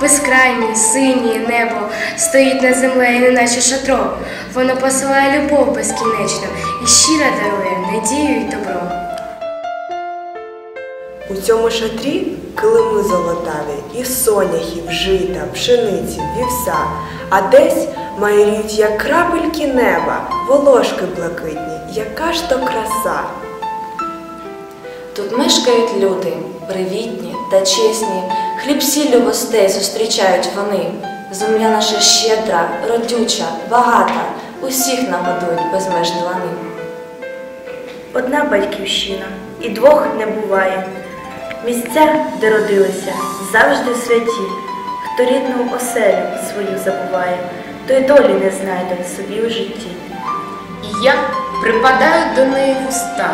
Безкрайнє, синє небо стоїть над землею, неначе шатро. Воно посилає любов безкінечну і щиро дарує надію й добро. У цьому шатрі килими золотаві, і соняхів, жита, пшениці, вівса, а десь майоріють, як крапельки неба, волошки блакитні, яка ж то краса. Тут мешкають люди, привітні та чесні, хліб сіллю гостей зустрічають вони. Земля наша щедра, родюча, багата, усіх нагодують безмежні лани. Одна батьківщина, і двох не буває. Місця, де родилися, завжди святі. Хто рідну оселю свою забуває, той долі не знайде собі у житті. І я припадаю до неї в уста,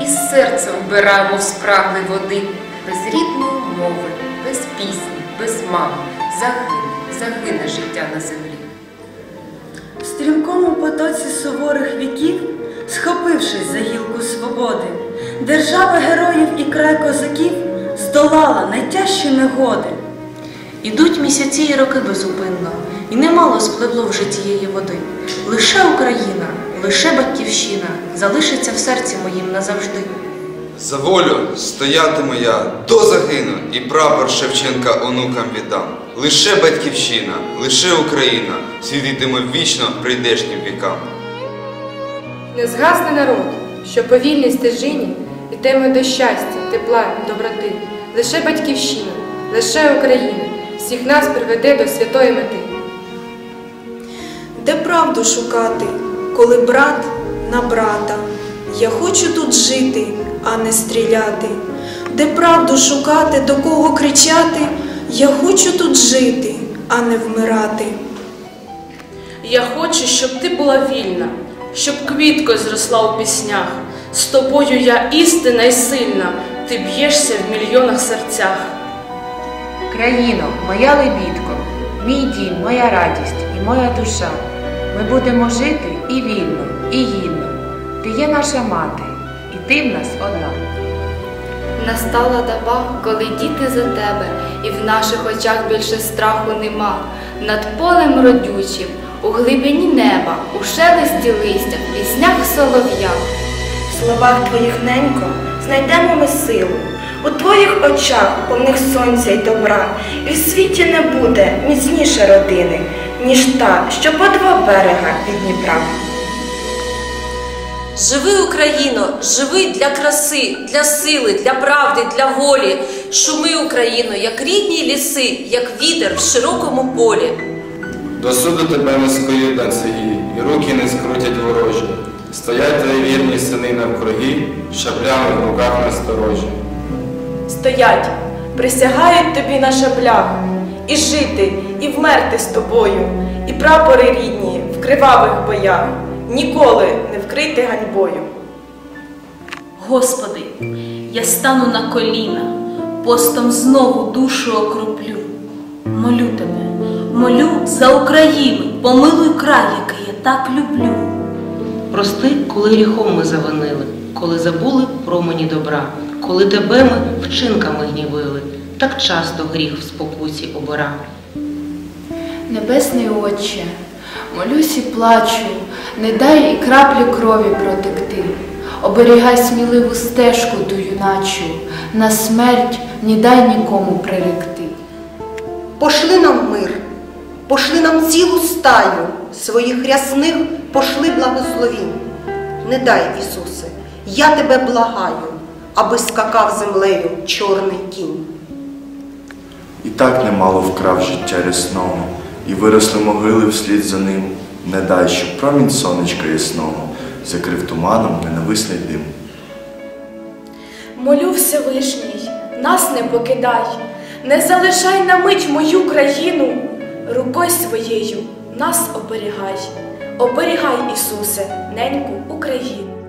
і серце вбираю, мов спраглий води, без рідної мови, без пісні, без мами, загине, загине життя на землі. В стрімкому потоці суворих віків, схопившись за гілку свободи, держава героїв і край козаків здолала найтяжчі негоди. Ідуть місяці і роки безупинно, і немало спливло в житті її води. Лише Україна, лише батьківщина залишиться в серці моїм назавжди. За волю стоятиму я до загину, і прапор Шевченка онукам віддам. Лише батьківщина, лише Україна світитиме вічно прийдешнім вікам. Не згасне народ, що по вільній стежині йтиме до щастя, тепла, доброти. Лише батьківщина, лише Україна всіх нас приведе до святої мети. Де правду шукати, коли брат на брата? Я хочу тут жити, а не стріляти. Де правду шукати, до кого кричати? Я хочу тут жити, а не вмирати. Я хочу, щоб ти була вільна, щоб квітко зросла у піснях. З тобою я істина й сильна, ти б'єшся в мільйонах серцях. Країно, моя лебідко, мій дім, моя радість і моя душа. Ми будемо жити і вільно, і гідно. Ти є наша мати, і ти в нас одна. Настала доба, коли діти за тебе, і в наших очах більше страху нема. Над полем родючим, у глибині неба, у шелесті листя, в піснях солов'я. В словах твоїх ненько знайдемо ми силу. У твоїх очах повних сонця й добра, і в світі не буде міцніше родини, ніж та, що по два берега від Дніпра. Живи, Україно, живи для краси, для сили, для правди, для волі. Шуми, Україно, як рідні ліси, як вітер в широкому полі. До суду тебе не скоють на цегі, і руки не скрутять ворожі. Стоять твої вірні сини навкруги, шаблями в руках насторожі. Стоять, присягають тобі на шаблях, і жити, і вмерти з тобою, і прапори рідні в кривавих боях, ніколи вкрити ганьбою. Господи, я стану на коліна, постом знову душу окроплю. Молю тебе, молю за Україну, помилуй край, який я так люблю. Прости, коли гріхом ми завинили, коли забули промені добра, коли тебе ми вчинками гнівили, так часто гріх в спокусі обира. Небесний Отче, молюсь і плачу, не дай і краплі крові протекти. Оберігай сміливу стежку ту юначу, на смерть не дай нікому приректи. Пошли нам мир, пошли нам цілу стаю своїх рясних пошли благословінь. Не дай, Ісусе, я тебе благаю, аби скакав землею чорний кінь. І так немало вкрав життя рясного, і виросли могили вслід за ним. Не дай, щоб промінь сонечка ясного закрив туманом ненависний дим. Молю Всевишній, нас не покидай, не залишай на мить мою країну, рукою своєю нас оберігай, оберігай, Ісусе, неньку Україну.